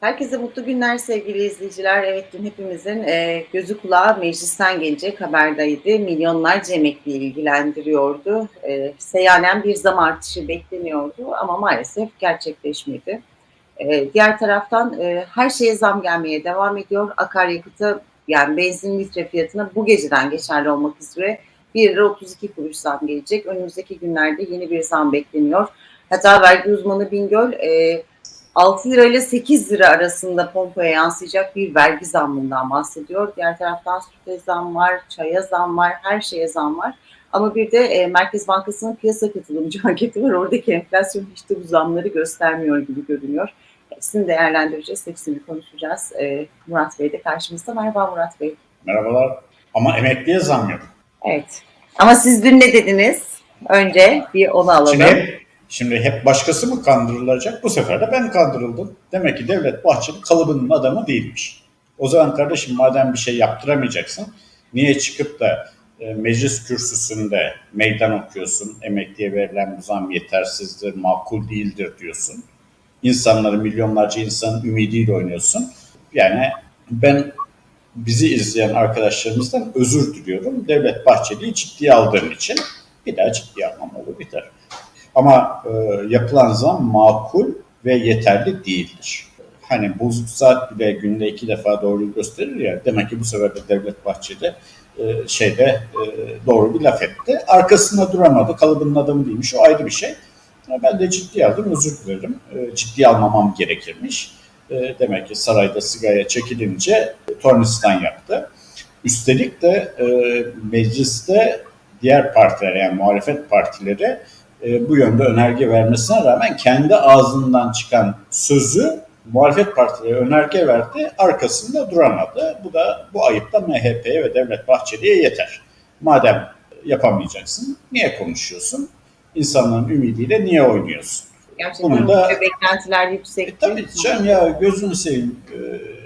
Herkese mutlu günler sevgili izleyiciler. Evet dün hepimizin e, gözü kulağı meclisten gelecek haberdaydı. Milyonlarca emekli ilgilendiriyordu. E, seyyanen bir zam artışı bekleniyordu ama maalesef gerçekleşmedi. E, diğer taraftan e, her şeye zam gelmeye devam ediyor. Akaryakıta yani benzin litre fiyatına bu geceden geçerli olmak üzere 1 lira 32 kuruş zam gelecek. Önümüzdeki günlerde yeni bir zam bekleniyor. Hatta vergi uzmanı Bingöl e, 6 lira ile 8 lira arasında pompaya yansıyacak bir vergi zammından bahsediyor. Diğer taraftan süte zam var, çaya zam var, her şeye zam var. Ama bir de e, Merkez Bankası'nın piyasa katılımcı anketi var. Oradaki enflasyon hiç de bu zamları göstermiyor gibi görünüyor. Hepsini değerlendireceğiz, hepsini konuşacağız. E, Murat Bey de karşımızda. Merhaba Murat Bey. Merhabalar. Ama emekliye zam yok. Evet. Ama siz dün ne dediniz? Önce bir onu alalım. Şimdi şimdi hep başkası mı kandırılacak? Bu sefer de ben kandırıldım. Demek ki Devlet Bahçeli kalıbının adamı değilmiş. O zaman kardeşim madem bir şey yaptıramayacaksın, niye çıkıp da e, meclis kürsüsünde meydan okuyorsun, emekliye verilen bu zam yetersizdir, makul değildir diyorsun. İnsanları, milyonlarca insanın ümidiyle oynuyorsun. Yani ben bizi izleyen arkadaşlarımızdan özür diliyorum. Devlet Bahçeli'yi ciddiye aldığım için bir daha ciddiye almam olur biter. Ama e, yapılan zam makul ve yeterli değildir. Hani bozuk saat bile günde iki defa doğruyu gösterir ya. Demek ki bu sefer de Devlet Bahçeli e, şeyde e, doğru bir laf etti. Arkasında duramadı. Kalıbının adamı değilmiş. O ayrı bir şey. Ben de ciddiye aldım. Özür dilerim. E, ciddiye almamam gerekirmiş. E, demek ki sarayda sigaya çekilince tornistan yaptı. Üstelik de e, mecliste diğer partiler yani muhalefet partileri e, bu yönde önerge vermesine rağmen kendi ağzından çıkan sözü muhalefet partileri önerge verdi, arkasında duramadı. Bu da bu ayıp da MHP'ye ve Devlet Bahçeli'ye yeter. Madem yapamayacaksın, niye konuşuyorsun? İnsanların ümidiyle niye oynuyorsun? Gerçekten Bunu da- beklentiler E, yüksekti. tabii canım ya gözünü seveyim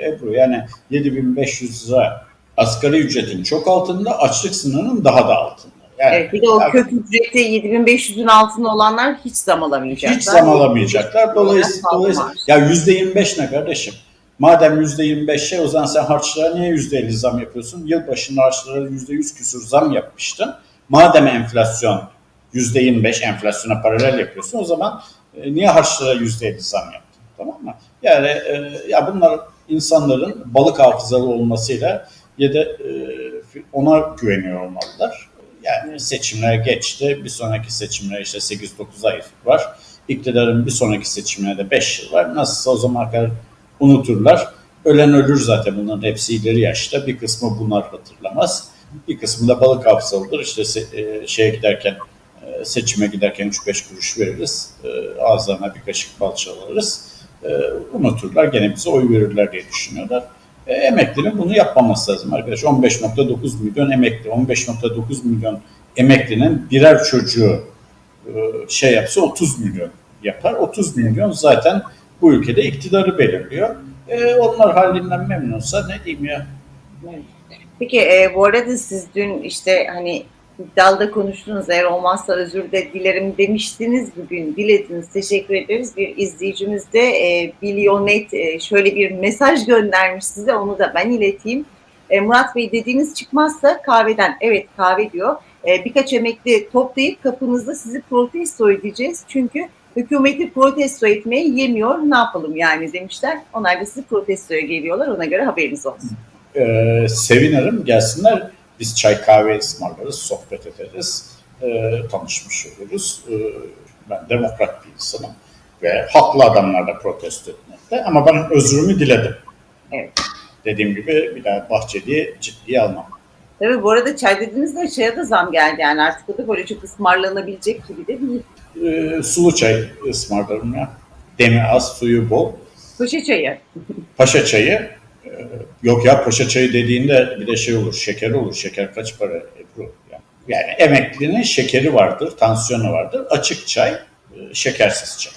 e, Ebru yani 7500 lira asgari ücretin çok altında açlık sınırının daha da altında. Yani Evet, bir de o ya kök ücreti 7500'ün altında olanlar hiç zam alamayacaklar. hiç zam alamayacaklar. Dolayısıyla, dolayısıyla ya %25 ne kardeşim? Madem %25 şey o zaman sen harçlara niye %50 zam yapıyorsun? Yılbaşında harçlara %100 küsur zam yapmıştın. Madem enflasyon %25 enflasyona paralel yapıyorsun o zaman e, niye harçlara %50 zam yaptın? Tamam mı? Yani e, ya bunlar insanların balık hafızalı olmasıyla ya da e, ona güveniyor olmalılar. Yani seçimler geçti. Bir sonraki seçimler işte 8-9 ay var. İktidarın bir sonraki seçimine de 5 yıl var. Nasılsa o zamana kadar unuturlar. Ölen ölür zaten bunların hepsi ileri yaşta. Bir kısmı bunlar hatırlamaz. Bir kısmı da balık hafızalıdır. İşte e, şeye giderken e, seçime giderken 3-5 kuruş veririz. E, Ağızlarına bir kaşık bal çalarız. E, Unuturlar. Gene bize oy verirler diye düşünüyorlar. E, emeklinin bunu yapmaması lazım arkadaş. 15.9 milyon emekli, 15.9 milyon emeklinin birer çocuğu e, şey yapsa 30 milyon yapar. 30 milyon zaten bu ülkede iktidarı belirliyor. E, onlar halinden memnunsa ne diyeyim ya. Peki e, bu arada siz dün işte hani iddialı konuştunuz eğer olmazsa özür de dilerim demiştiniz bugün. Dilediniz teşekkür ederiz. Bir izleyicimiz de e, Bilionet e, şöyle bir mesaj göndermiş size onu da ben ileteyim. E, Murat Bey dediğiniz çıkmazsa kahveden evet kahve diyor. E, birkaç emekli toplayıp kapınızda sizi protesto edeceğiz. Çünkü hükümeti protesto etmeye yemiyor. Ne yapalım yani demişler. Onlar da sizi protestoya geliyorlar. Ona göre haberiniz olsun. E, sevinirim gelsinler. Biz çay kahve ısmarlarız, sohbet ederiz, e, tanışmış oluruz. E, ben demokrat bir insanım ve haklı adamlar da protesto etmekte ama ben özrümü diledim. Evet. Dediğim gibi bir daha Bahçeli'yi ciddiye almam. Tabii bu arada çay dediğinizde çaya da zam geldi yani artık o da böyle çok ısmarlanabilecek gibi de değil. E, sulu çay ısmarlarım ya. Demi az, suyu bol. Paşa çayı. Paşa çayı, yok ya paşa çayı dediğinde bir de şey olur, şeker olur. Şeker kaç para Ebru? Yani, yani emeklinin şekeri vardır, tansiyonu vardır. Açık çay, e, şekersiz çay.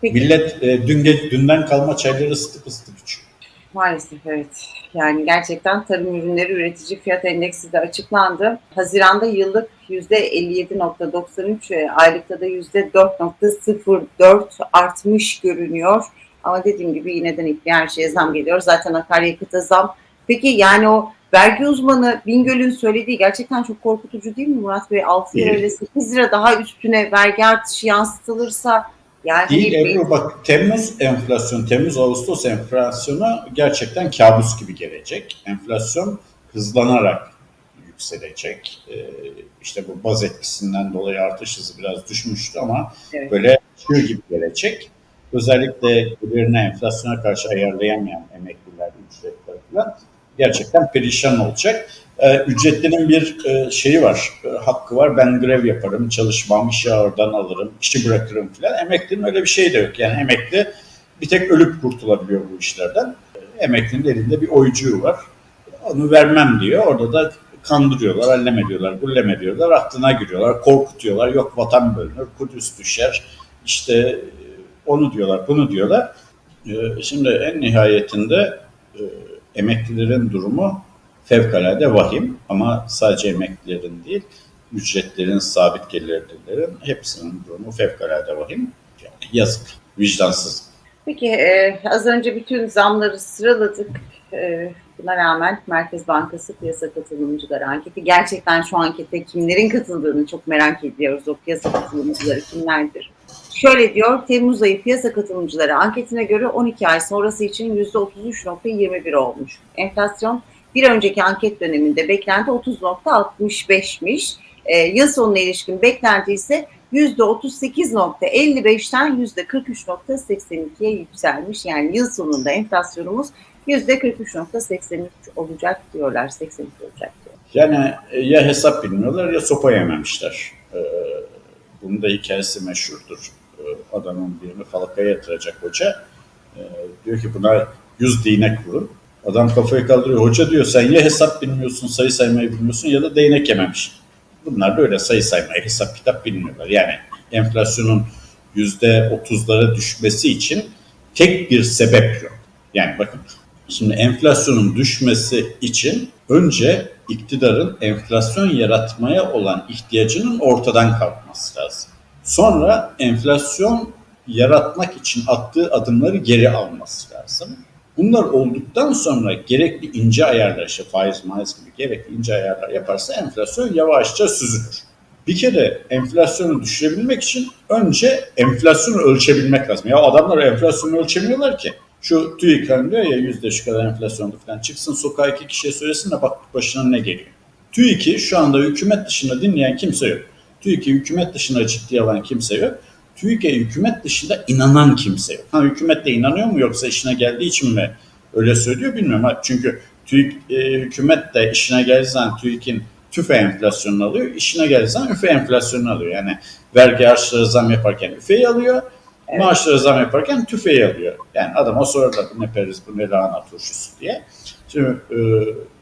Peki Millet e, dün dünden kalma çayları ısıtıp ısıtıp içiyor. maalesef evet. Yani gerçekten tarım ürünleri üretici fiyat endeksi de açıklandı. Haziranda yıllık %57.93, e, aylıkta da %4.04 artmış görünüyor. Ama dediğim gibi yine de Nikli her şeye zam geliyor. Zaten akaryakıta zam. Peki yani o vergi uzmanı Bingöl'ün söylediği gerçekten çok korkutucu değil mi Murat Bey? 6 lira ile 8 lira daha üstüne vergi artışı yansıtılırsa yani Değil hani- Ebru bak Temmuz enflasyon, Temmuz Ağustos enflasyonu gerçekten kabus gibi gelecek. Enflasyon hızlanarak yükselecek. Ee, işte bu baz etkisinden dolayı artış hızı biraz düşmüştü ama Evet. böyle çığ gibi gelecek. Özellikle gelirine enflasyona karşı ayarlayamayan emekliler, ücretler falan gerçekten perişan olacak. Ee, ücretlinin bir e, şeyi var, e, hakkı var. Ben grev yaparım, çalışmam, işi oradan alırım, işi bırakırım falan. Emeklinin öyle bir şey de yok. Yani emekli bir tek ölüp kurtulabiliyor bu işlerden. Ee, Emeklinin elinde bir oycuğu var. Onu vermem diyor. Orada da kandırıyorlar, allem ediyorlar, gullem ediyorlar, aklına giriyorlar, korkutuyorlar. Yok vatan bölünür, Kudüs düşer. İşte e, onu diyorlar, bunu diyorlar. Ee, Şimdi en nihayetinde e, emeklilerin durumu fevkalade vahim ama sadece emeklilerin değil, ücretlerin, sabit gelirlilerin hepsinin durumu fevkalade vahim. Yani yazık, vicdansız. Peki e, az önce bütün zamları sıraladık. E, buna rağmen Merkez Bankası piyasa katılımcıları anketi. Gerçekten şu ankete kimlerin katıldığını çok merak ediyoruz. O piyasa katılımcıları kimlerdir? Şöyle diyor, Temmuz ayı piyasa katılımcıları anketine göre 12 ay sonrası için %33.21 olmuş. Enflasyon bir önceki anket döneminde beklenti 30.65'miş. E, yıl sonuna ilişkin beklenti ise %38.55'ten %43.82'ye yükselmiş. Yani yıl sonunda enflasyonumuz %43.83 olacak diyorlar, 83 olacak diyor. Yani e, ya hesap bilmiyorlar ya sopa yememişler. Ee, bunun da hikayesi meşhurdur. Ee, adamın birini falakaya yatıracak hoca. Ee, diyor ki buna 100 değnek vurun. Adam kafayı kaldırıyor. Hoca diyor sen ya hesap bilmiyorsun, sayı saymayı bilmiyorsun ya da değnek yememişsin. Bunlar da öyle sayı saymayı, hesap kitap bilmiyorlar. Yani enflasyonun %30'lara düşmesi için tek bir sebep yok. Yani bakın şimdi enflasyonun düşmesi için önce iktidarın enflasyon yaratmaya olan ihtiyacının ortadan kalkması lazım. Sonra enflasyon yaratmak için attığı adımları geri alması lazım. Bunlar olduktan sonra gerekli ince ayarlar, işte faiz maiz gibi gerekli ince ayarlar yaparsa enflasyon yavaşça süzülür. Bir kere enflasyonu düşürebilmek için önce enflasyonu ölçebilmek lazım. Ya adamlar enflasyonu ölçemiyorlar ki. Şu TÜİK diyor ya yüzde şu kadar enflasyonda falan çıksın sokağa iki kişiye söylesin de bak başına ne geliyor. TÜİK'i şu anda hükümet dışında dinleyen kimse yok. TÜİK'i hükümet dışında ciddiye alan kimse yok. TÜİK'e hükümet dışında inanan kimse yok. Ha hükümet de inanıyor mu yoksa işine geldiği için mi öyle söylüyor bilmiyorum. Ha, çünkü TÜİK e, hükümet de işine geldiği zaman TÜİK'in tüfe enflasyonunu alıyor. işine geldiği zaman üfe enflasyonunu alıyor. Yani vergi harçları zam yaparken üfeyi alıyor. Evet. Maaşları zam yaparken tüfeği alıyor. Yani adama sorar da bu ne periz, bu ne lahana turşusu diye. Şimdi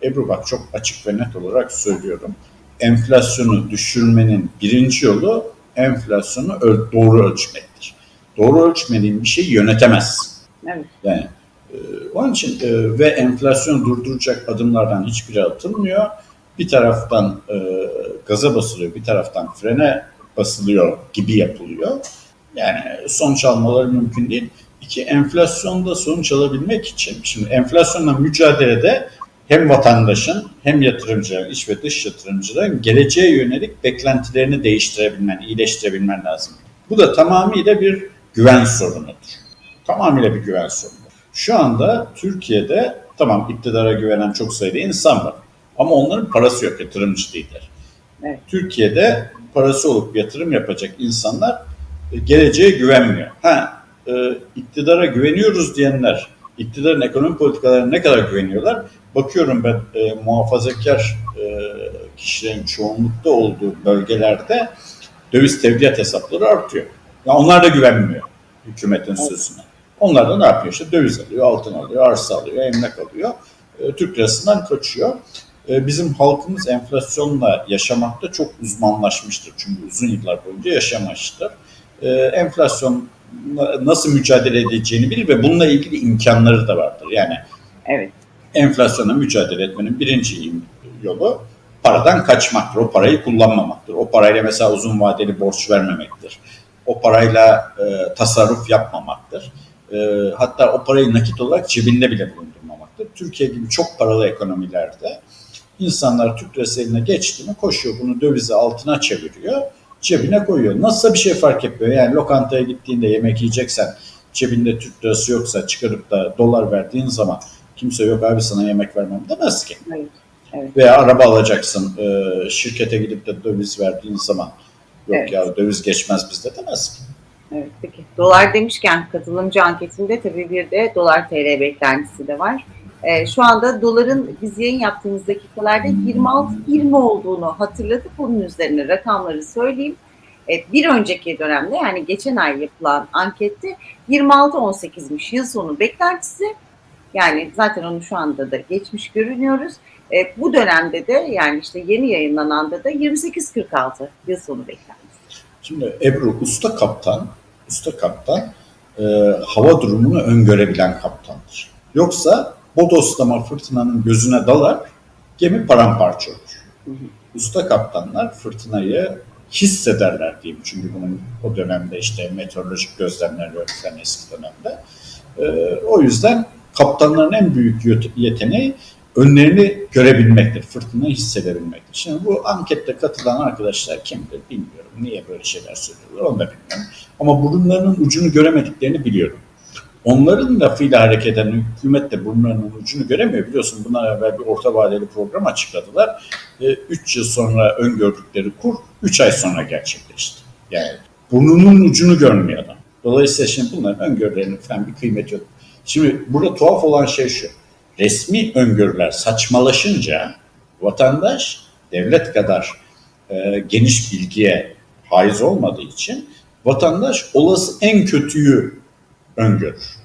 e, Ebru bak çok açık ve net olarak söylüyorum. Enflasyonu düşürmenin birinci yolu enflasyonu doğru ölçmektir. Doğru ölçmediğin bir şeyi yönetemezsin. Evet. Yani e, onun için e, ve enflasyonu durduracak adımlardan hiçbiri atılmıyor. Bir taraftan e, gaza basılıyor, bir taraftan frene basılıyor gibi yapılıyor. Yani sonuç almaları mümkün değil. İki, enflasyonda sonuç alabilmek için, şimdi enflasyonla mücadelede hem vatandaşın hem yatırımcıların, iç ve dış yatırımcıların geleceğe yönelik beklentilerini değiştirebilmen, iyileştirebilmen lazım. Bu da tamamıyla bir güven sorunudur. Tamamıyla bir güven sorunudur. Şu anda Türkiye'de tamam iktidara güvenen çok sayıda insan var. Ama onların parası yok, yatırımcı değiller. Evet. Türkiye'de parası olup yatırım yapacak insanlar e, geleceğe güvenmiyor. Ha, e, iktidara güveniyoruz diyenler, iktidarın ekonomi politikalarına ne kadar güveniyorlar? Bakıyorum ben e, muhafazakar e, kişilerin çoğunlukta olduğu bölgelerde döviz tevdiat hesapları artıyor. Ya onlar da güvenmiyor hükümetin sözüne. Onlar da ne yapıyor? İşte döviz alıyor, altın alıyor, arsa alıyor, emlak alıyor. E, Türk lirasından kaçıyor. E, bizim halkımız enflasyonla yaşamakta çok uzmanlaşmıştır. Çünkü uzun yıllar boyunca yaşamıştır. E, enflasyon nasıl mücadele edeceğini bilir ve bununla ilgili imkanları da vardır. Yani Evet. enflasyona mücadele etmenin birinci yolu paradan kaçmaktır. O parayı kullanmamaktır. O parayla mesela uzun vadeli borç vermemektir. O parayla e, tasarruf yapmamaktır. e, hatta o parayı nakit olarak cebinde bile bulundurmamakta. Türkiye gibi çok paralı ekonomilerde insanlar Türk lirası eline geçti mi koşuyor bunu dövize altına çeviriyor cebine koyuyor. Nasılsa bir şey fark etmiyor. Yani lokantaya gittiğinde yemek yiyeceksen cebinde Türk lirası yoksa çıkarıp da dolar verdiğin zaman kimse yok abi sana yemek vermem demez ki. Evet. Veya araba alacaksın e, şirkete gidip de döviz verdiğin zaman yok Evet. ya döviz geçmez bizde demez ki. Evet, peki. Dolar demişken katılımcı anketinde tabii bir de dolar TL beklentisi de var. Ee, şu anda doların biz yayın yaptığımız dakikalarda 26-20 olduğunu hatırladık. Bunun üzerine rakamları söyleyeyim. Evet, bir önceki dönemde yani geçen ay yapılan ankette 26-18'miş yıl sonu beklentisi. Yani zaten onu şu anda da geçmiş görünüyoruz. E, bu dönemde de yani işte yeni yayınlananda da 28-46 yıl sonu beklentisi. Şimdi Ebru usta kaptan, usta kaptan e, hava durumunu öngörebilen kaptandır. Yoksa bodoslama fırtınanın gözüne dalar, gemi paramparça olur. Hı hı. Usta kaptanlar fırtınayı hissederler diyeyim. Çünkü bunun o dönemde işte meteorolojik gözlemler yöneten eski dönemde. E, o yüzden kaptanların en büyük yet- yeteneği önlerini görebilmektir, fırtınayı hissedebilmektir. Şimdi bu ankette katılan arkadaşlar kimdir bilmiyorum. Niye böyle şeyler söylüyorlar onu da bilmiyorum. Ama burunlarının ucunu göremediklerini biliyorum. Onların lafıyla hareket eden hükümet de burunlarının ucunu göremiyor. Biliyorsun bundan evvel bir orta vadeli program açıkladılar. 3 yıl sonra öngördükleri kur 3 ay sonra gerçekleşti. Yani burnunun ucunu görmüyor adam. Dolayısıyla şimdi bunların öngörülerinin falan bir kıymeti yok. Şimdi burada tuhaf olan şey şu. Resmi öngörüler saçmalaşınca vatandaş devlet kadar e, geniş bilgiye haiz olmadığı için vatandaş olası en kötüyü öngörür.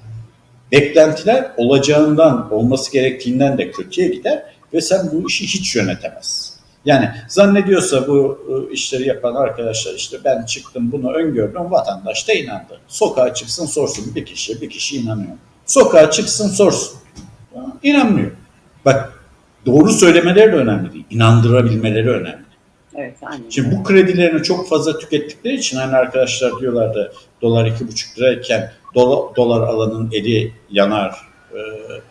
Beklentiler olacağından, olması gerektiğinden de kötüye gider ve sen bu işi hiç yönetemezsin. Yani zannediyorsa bu e, işleri yapan arkadaşlar işte ben çıktım bunu öngördüm vatandaş da inandı. Sokağa çıksın sorsun bir kişi, bir kişi inanıyor. Sokağa çıksın sorsun. İnanmıyor. Bak doğru söylemeleri de önemli değil. İnandırabilmeleri önemli. Evet, aynen. Şimdi bu kredilerini çok fazla tükettikleri için hani arkadaşlar diyorlardı dolar iki buçuk lirayken dolar, dolar alanın eli yanar, e,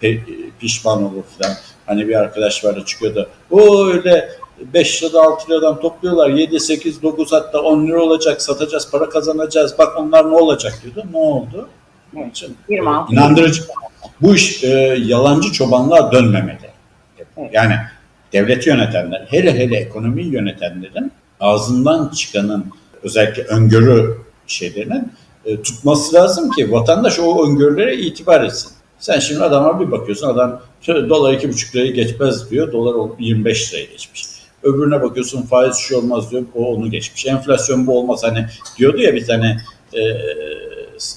pe- pişman olur falan. Hani bir arkadaş vardı çıkıyordu. O öyle 5 lirada 6 liradan topluyorlar. 7, 8, 9 hatta 10 lira olacak satacağız para kazanacağız. Bak onlar ne olacak diyordu. Ne oldu? Onun için, 26. e, inandırıcı. Bu iş e, yalancı çobanlığa dönmemeli. Yani devleti yönetenler, hele hele ekonomiyi yönetenlerin ağzından çıkanın özellikle öngörü şeylerinin e, tutması lazım ki vatandaş o öngörülere itibar etsin. Sen şimdi adama bir bakıyorsun adam dolar iki buçuk lirayı geçmez diyor. Dolar ol- 25 liraya geçmiş. Öbürüne bakıyorsun faiz şu olmaz diyor. O onu geçmiş. Enflasyon bu olmaz hani diyordu ya bir tane e,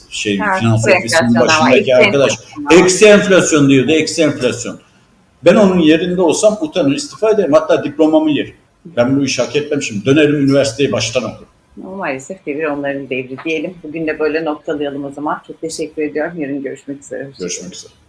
şey Ha, finans ofisinin başındaki eksi arkadaş enflasyon eksi enflasyon diyordu. Eksi enflasyon. Ben onun yerinde olsam utanır istifa ederim. Hatta diplomamı yerim. Ben bu işi hak etmemişim. Dönerim üniversiteyi baştan okurum. Ama maalesef devir onların devri diyelim. Bugün de böyle noktalayalım o zaman. Çok teşekkür ediyorum. Yarın görüşmek üzere. Görüşmek üzere.